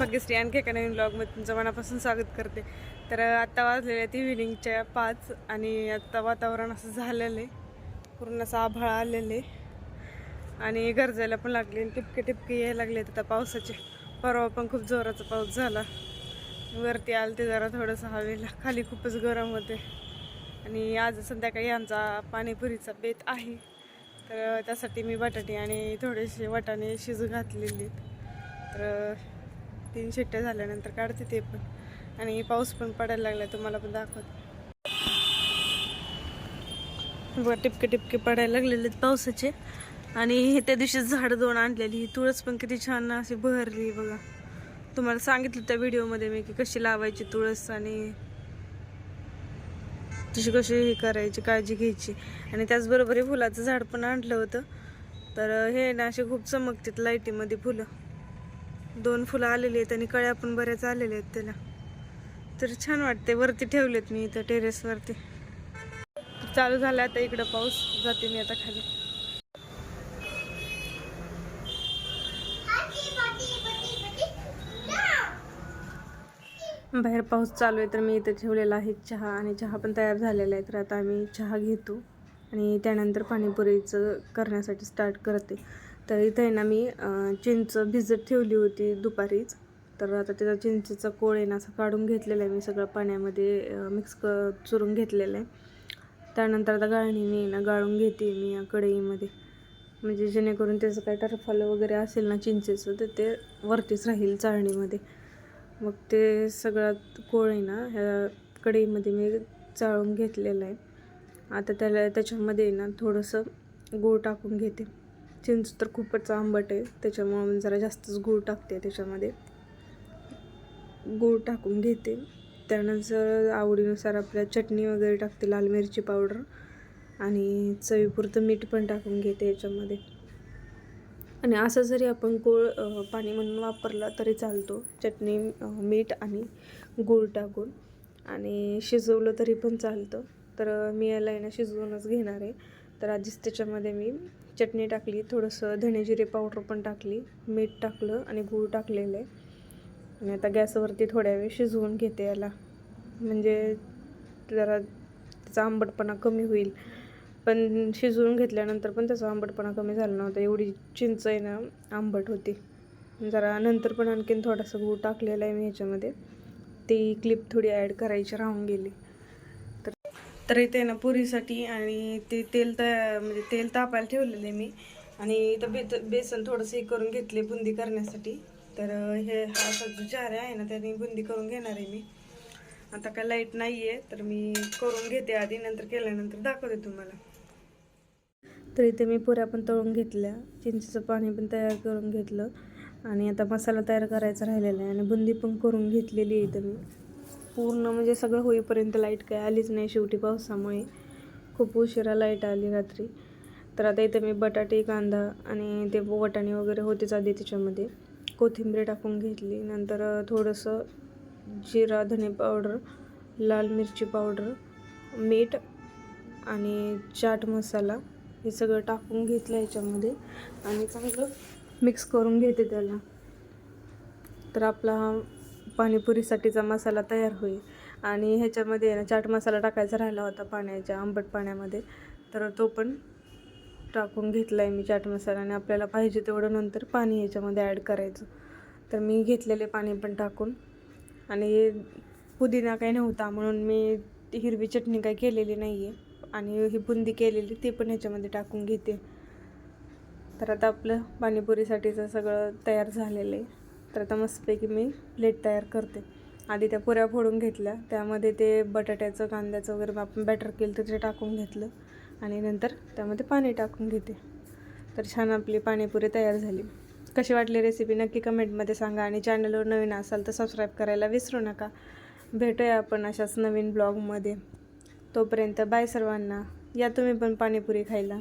श्री आणखी एका नवीन ब्लॉगमध्ये तुमचं मनापासून स्वागत करते. तर आत्ता वाजलेले आहेत इव्हिनिंगच्या पाच आणि आत्ता वातावरण असं झालेलं आहे. पूर्ण असं आभाळ आलेलं आहे. आणि गरजायला पण लागले टिपके टिपके यायला लागले आता पावसाचे. परवा पण खूप जोराचा पाऊस झाला. वरती आलं ते जरा थोडंसं हवेला. खाली खूपच गरम होते. आणि आज संध्याकाळी आमचा पाणीपुरीचा बेत आहे. तर त्यासाठी मी बटाटे आणि थोडेसे वाटाणे शिजू घातलेले तर तीन शिट्ट्या झाल्यानंतर काढते ते पण. आणि पाऊस पण पडायला लागला तुम्हाला पण दाखवत. बघा टिपके टिपके पडायला लागलेले आहेत पावसाचे. आणि त्या दिवशी झाड दोन आणलेली. ही तुळस पण किती छान अशी बहरली बघा. तुम्हाला सांगितलं त्या व्हिडिओमध्ये मी की कशी लावायची तुळस आणि तशी कशी हे करायची काळजी घ्यायची. आणि त्याचबरोबर हे फुलाचं झाड पण आणलं होतं. तर हे ना असे खूप चमकतात लाईटीमध्ये फुलं. दोन फुलं आलेली आहेत आणि कळ्या पण बऱ्याच आलेल्या आहेत त्याला. तर छान वाटते वरती ठेवलेत मी इथं टेरेसवरती चालू झाला आता इकडं पाऊस. जाते मी आता खाली. बाहेर पाऊस चालू आहे तर मी इथं ठेवलेला आहे चहा आणि चहा पण तयार झालेला आहे. तर आता आम्ही चहा घेतो आणि त्यानंतर पाणीपुरीचं करण्यासाठी स्टार्ट करते. तर इथं आहे ना मी चिंच भिजत ठेवली होती दुपारीच. तर आता त्याचा चिंचेचा कोळ आहे ना असं काढून घेतलेला आहे मी सगळं पाण्यामध्ये मिक्स क चुरून घेतलेलं आहे. त्यानंतर आता गाळणीने ना गाळून घेते मी या कढईमध्ये. म्हणजे जेणेकरून त्याचं काय टरफालं वगैरे असेल ना चिंचेचं तर ते वरतीच राहील चाळणीमध्ये. मग ते सगळ्यात कोळ आहे ना ह्या कढईमध्ये मी चाळून घेतलेलं आहे. आता त्याला त्याच्यामध्ये आहे ना थोडंसं गूळ टाकून घेते. चिंच तर खूपच आंबट आहे. त्याच्यामुळं मी जरा जास्तच गूळ टाकते त्याच्यामध्ये. गूळ टाकून घेते. त्यानंतर आवडीनुसार आपल्या चटणी वगैरे टाकते लाल मिरची पावडर आणि चवीपुरतं मीठ पण टाकून घेते याच्यामध्ये. आणि असं जरी आपण गूळ पाणी म्हणून वापरला तरी चालतो. चटणी मीठ आणि गूळ टाकून. आणि शिजवलं तरी पण चालतं. तर मी याला येणं शिजवूनच घेणार आहे. तर आधीच त्याच्यामध्ये मी चटणी टाकली थोडंसं धणेजिरे पावडर पण टाकली मीठ टाकलं आणि गूळ टाकलेलं आहे. आणि आता गॅसवरती थोड्या वेळ शिजवून घेते याला. म्हणजे जरा त्याचा आंबटपणा कमी होईल. पण शिजवून घेतल्यानंतर पण त्याचा आंबटपणा कमी झाला नव्हता. एवढी चिंच आहे ना आंबट होती. जरा नंतर पण आणखीन थोडासा गूळ टाकलेला आहे मी ह्याच्यामध्ये. ती क्लिप थोडी ॲड करायची राहून गेली. तर इथे ना पुरीसाठी आणि ते तेल तया म्हणजे तेल तापायला ठेवलेलं आहे मी. आणि इथं बेत बेसन थोडंसं हे करून घेतले बुंदी करण्यासाठी. तर हे हा असा जो जार आहे ना त्याने बुंदी करून घेणार आहे मी. आता काय लाइट नाही आहे तर मी करून घेते आधी नंतर केल्यानंतर दाखवते तुम्हाला. तर इथे मी पुऱ्या पण तळून घेतल्या. चिंचेचं पाणी पण तयार करून घेतलं. आणि आता मसाला तयार करायचा राहिलेला आहे आणि बुंदी पण करून घेतलेली आहे इथं मी. पूर्ण म्हणजे सगळं होईपर्यंत लाइट काय आलीच नाही शेवटी पावसामुळे. खूप उशिरा लाइट आली रात्री. तर आता इथं मी बटाटे कांदा आणि ते वटाणे वगैरे होतेच आधी त्याच्यामध्ये. कोथिंबीर टाकून घेतली. नंतर थोडंसं जिरा धने पावडर लाल मिरची पावडर मीठ आणि चाट मसाला हे सगळं टाकून घेतलं याच्यामध्ये आणि चांगलं मिक्स करून घेते त्याला. तर आपला हा पाणीपुरीसाठीचा मसाला तयार होईल. आणि ह्याच्यामध्ये आहे ना चाट मसाला टाकायचा राहिला होता पाण्याच्या आंबट पाण्यामध्ये. तर तो पण टाकून घेतला आहे मी चाट मसाला. आणि आपल्याला पाहिजे तेवढं नंतर पाणी ह्याच्यामध्ये ॲड करायचं. तर मी घेतलेले पाणी पण टाकून. आणि पुदिना काही नव्हता म्हणून मी ती हिरवी चटणी काही केलेली नाही आहे आणि ही बुंदी केलेली ती पण ह्याच्यामध्ये टाकून घेते. तर आता आपलं पाणीपुरीसाठीचं सगळं तयार झालेलं आहे. तर आता मस्तपैकी मी प्लेट तयार करते. आधी त्या पुऱ्या फोडून घेतल्या. त्यामध्ये ते बटाट्याचं कांद्याचं वगैरे आपण बॅटर केलं तर ते टाकून घेतलं. आणि नंतर त्यामध्ये पाणी टाकून घेते. तर छान आपली पाणीपुरी तयार झाली. कशी वाटली रेसिपी नक्की कमेंटमध्ये सांगा आणि चॅनलवर नवीन असाल तर सबस्क्राईब करायला विसरू नका. भेटूया आपण अशाच नवीन ब्लॉगमध्ये तोपर्यंत बाय सर्वांना. या तुम्ही पण पाणीपुरी खायला.